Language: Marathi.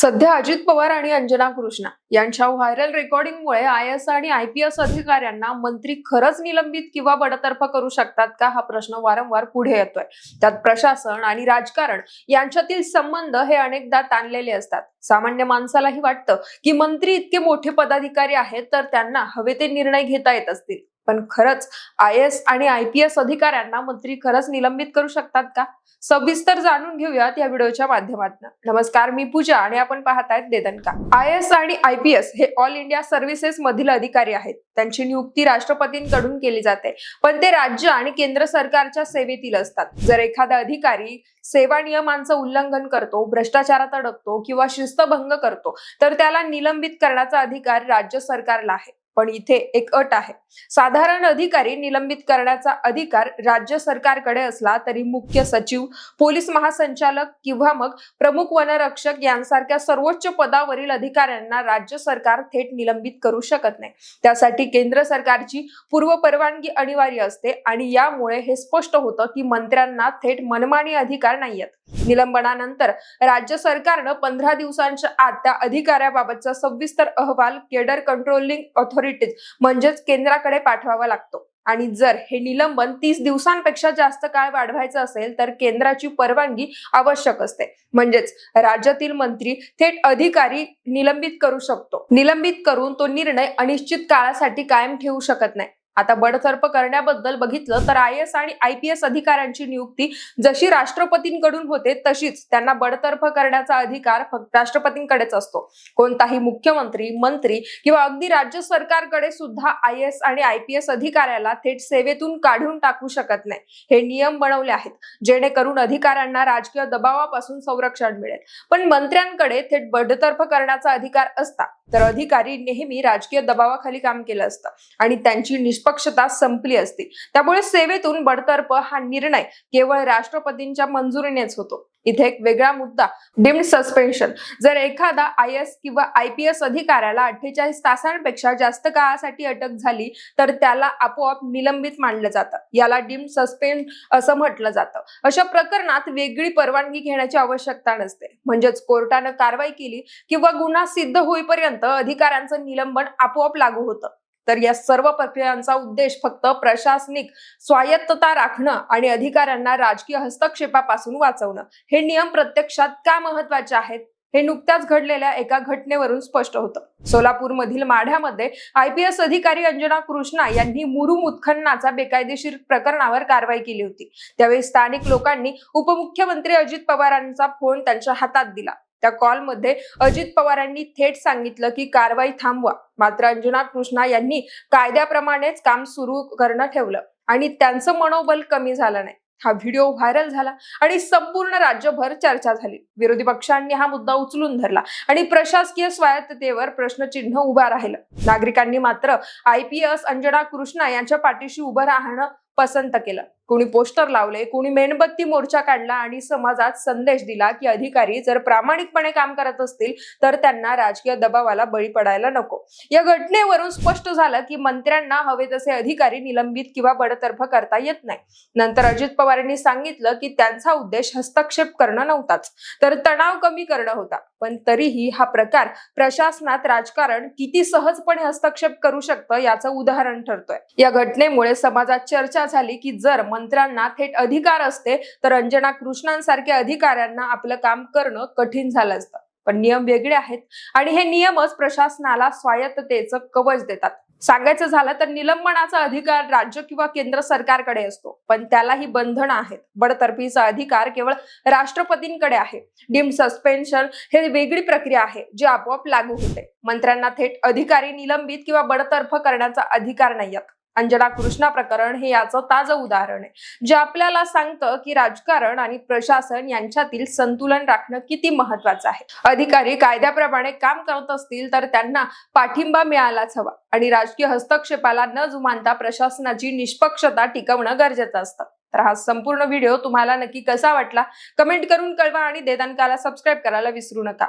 सध्या अजित पवार आणि अंजना कृष्णा यांच्या व्हायरल रेकॉर्डिंगमुळे आय एस आणि आय पी एस अधिकाऱ्यांना मंत्री खरंच निलंबित किंवा बडतर्फ करू शकतात का हा प्रश्न वारंवार पुढे येतोय. त्यात प्रशासन आणि राजकारण यांच्यातील संबंध हे अनेकदा ताणलेले असतात. सामान्य माणसालाही वाटतं की मंत्री इतके मोठे पदाधिकारी आहेत तर त्यांना हवे ते निर्णय घेता येत असतील. पण खरंच आय एस आणि आय पी एस अधिकाऱ्यांना मंत्री खरंच निलंबित करू शकतात का? सविस्तर जाणून घेऊयात या व्हिडिओच्या माध्यमातून. नमस्कार मी पूजा आणि आपण पाहतायत देदनका आय एस आणि आय पी एस हे ऑल इंडिया सर्व्हिसेस मधील अधिकारी आहेत. त्यांची नियुक्ती राष्ट्रपतींकडून केली जाते. पण ते राज्य आणि केंद्र सरकारच्या सेवेतील असतात. जर एखादा अधिकारी सेवा नियमांचं उल्लंघन करतो भ्रष्टाचारात अडकतो किंवा शिस्तभंग करतो. तर त्याला निलंबित करण्याचा अधिकार राज्य सरकारला आहे. पण इथे एक अट आहे. साधारण अधिकारी निलंबित करण्याचा अधिकार राज्य सरकारकडे असला तरी मुख्य सचिव पोलीस महासंचालक किंवा मग प्रमुख वनरक्षक यांसारख्या सर्वोच्च पदावरील अधिकाऱ्यांना राज्य सरकार थेट निलंबित करू शकत नाही. त्यासाठी केंद्र सरकारची पूर्व परवानगी अनिवार्य असते आणि यामुळे हे स्पष्ट होतं की मंत्र्यांना थेट मनमानी अधिकार नाहीयेत. निलंबनानंतर राज्य सरकारनं पंधरा दिवसांच्या आत त्या अधिकाऱ्याबाबतचा सविस्तर अहवाल केडर कंट्रोलिंग ऑथॉरिटीज म्हणजेच केंद्राकडे पाठवावा लागतो. आणि जर हे निलंबन तीस दिवसांपेक्षा जास्त काळ वाढवायचं असेल तर केंद्राची परवानगी आवश्यक असते. म्हणजेच राज्यातील मंत्री थेट अधिकारी निलंबित करू शकतो. निलंबित करून तो निर्णय अनिश्चित काळासाठी कायम ठेवू शकत नाही. आता बडतर्फ करण्याबद्दल बघितलं तर आय एस आणि आय पी एस अधिकाऱ्यांची नियुक्ती जशी राष्ट्रपतींकडून होते तशीच त्यांना बडतर्फ करण्याचा अधिकार फक्त राष्ट्रपतींकडेच असतो. कोणताही मुख्यमंत्री मंत्री किंवा अगदी राज्य सरकारकडे सुद्धा आय एस आणि आय पी एस अधिकाऱ्याला थेट सेवेतून काढून टाकू शकत नाही. हे नियम बनवले आहेत जेणेकरून अधिकाऱ्यांना राजकीय दबावापासून संरक्षण मिळेल. पण मंत्र्यांकडे थेट बडतर्फ करण्याचा अधिकार असता. तर अधिकारी नेहमी राजकीय दबावाखाली काम केलं असतं आणि त्यांची निष्पक्षता संपली असती. त्यामुळे सेवेतून बडतर्फ हा निर्णय केवळ राष्ट्रपतींच्या मंजुरीनेच होतो. इथे एक वेगळा मुद्दा डिम्ड सस्पेन्शन. जर एखादा आय एस किंवा आय पी एस अधिकाऱ्याला अठ्ठेचाळीस तासांपेक्षा जास्त काळासाठी अटक झाली तर त्याला आपोआप निलंबित मानलं जातं. याला डिम्ड सस्पेंड असं म्हटलं जातं. अशा प्रकरणात वेगळी परवानगी घेण्याची आवश्यकता नसते. म्हणजेच कोर्टानं कारवाई केली किंवा गुन्हा सिद्ध होईपर्यंत अधिकाऱ्यांचं निलंबन आपोआप लागू होतं. तर या सर्व प्रक्रियांचा उद्देश फक्त प्रशासनिक स्वायत्तता राखणं आणि अधिकाऱ्यांना राजकीय हस्तक्षेपापासून वाचवणं. हे नियम प्रत्यक्षात का महत्त्वाचे आहेत? हे नुकत्याच घडलेल्या एका घटनेवरून स्पष्ट होतं. सोलापूरमधील माढ्यामध्ये आय पी एस अधिकारी अंजना कृष्णा यांनी मुरुम उत्खननाचा बेकायदेशीर प्रकरणावर कारवाई केली होती. त्यावेळी स्थानिक लोकांनी उपमुख्यमंत्री अजित पवारांचा फोन त्यांच्या हातात दिला. त्या कॉलमध्ये अजित पवारांनी थेट सांगितलं की कारवाई थांबवा. मात्र अंजना कृष्णा यांनी कायद्याप्रमाणेच काम सुरू करणं ठेवलं आणि त्यांचं मनोबल कमी झालं नाही. हा व्हिडिओ व्हायरल झाला आणि संपूर्ण राज्यभर चर्चा झाली. विरोधी पक्षांनी हा मुद्दा उचलून धरला आणि प्रशासकीय स्वायत्ततेवर प्रश्नचिन्ह उभा राहिलं. नागरिकांनी मात्र I P S Anjana Krishna यांच्या पाठीशी उभं राहणं पसंत केलं. कोणी पोस्टर लावले कोणी मेणबत्ती मोर्चा काढला आणि समाजात संदेश दिला की अधिकारी जर प्रामाणिकपणे काम करत असतील तर त्यांना राजकीय दबावाला बळी पडायला नको. या घटनेवरून स्पष्ट झालं की मंत्र्यांना हवे तसे अधिकारी निलंबित किंवा बडतर्फ करता येत नाही. नंतर अजित पवारांनी सांगितलं की त्यांचा उद्देश हस्तक्षेप करणं नव्हताच तर तणाव कमी करणं होता. पण तरीही हा प्रकार प्रशासनात राजकारण किती सहजपणे हस्तक्षेप करू शकतं याचं उदाहरण ठरतोय. या घटनेमुळे समाजात चर्चा झाली की जर मंत्र्यांना थेट अधिकार असते तर अंजना कृष्णांसारख्या अधिकाऱ्यांना आपलं काम करणं कठीण झालं असतं. पण नियम वेगळे आहेत आणि हे नियमच प्रशासनाला स्वायत्ततेचं कवच देतात. सांगायचं झालं तर निलंबनाचा अधिकार राज्य किंवा केंद्र सरकारकडे असतो पण त्यालाही बंधन आहेत. बडतर्फीचा अधिकार केवळ राष्ट्रपतींकडे आहे. डीम सस्पेन्शन हे वेगळी प्रक्रिया आहे जी आपोआप लागू होते. मंत्र्यांना थेट अधिकारी निलंबित किंवा बडतर्फ करण्याचा अधिकार नाहीयेत अंजना कृष्णा प्रकरण हे याचं ताजं उदाहरण आहे. जे आपल्याला सांगतं की राजकारण आणि प्रशासन यांच्यातील संतुलन राखणं किती महत्वाचं आहे. अधिकारी कायद्याप्रमाणे काम करत असतील तर त्यांना पाठिंबा मिळालाच हवा आणि राजकीय हस्तक्षेपाला न जुमानता प्रशासनाची निष्पक्षता टिकवणं गरजेचं असतं. तर हा संपूर्ण व्हिडिओ तुम्हाला नक्की कसा वाटला? कमेंट करून कळवा आणि देदानकाला सबस्क्राईब करायला विसरू नका.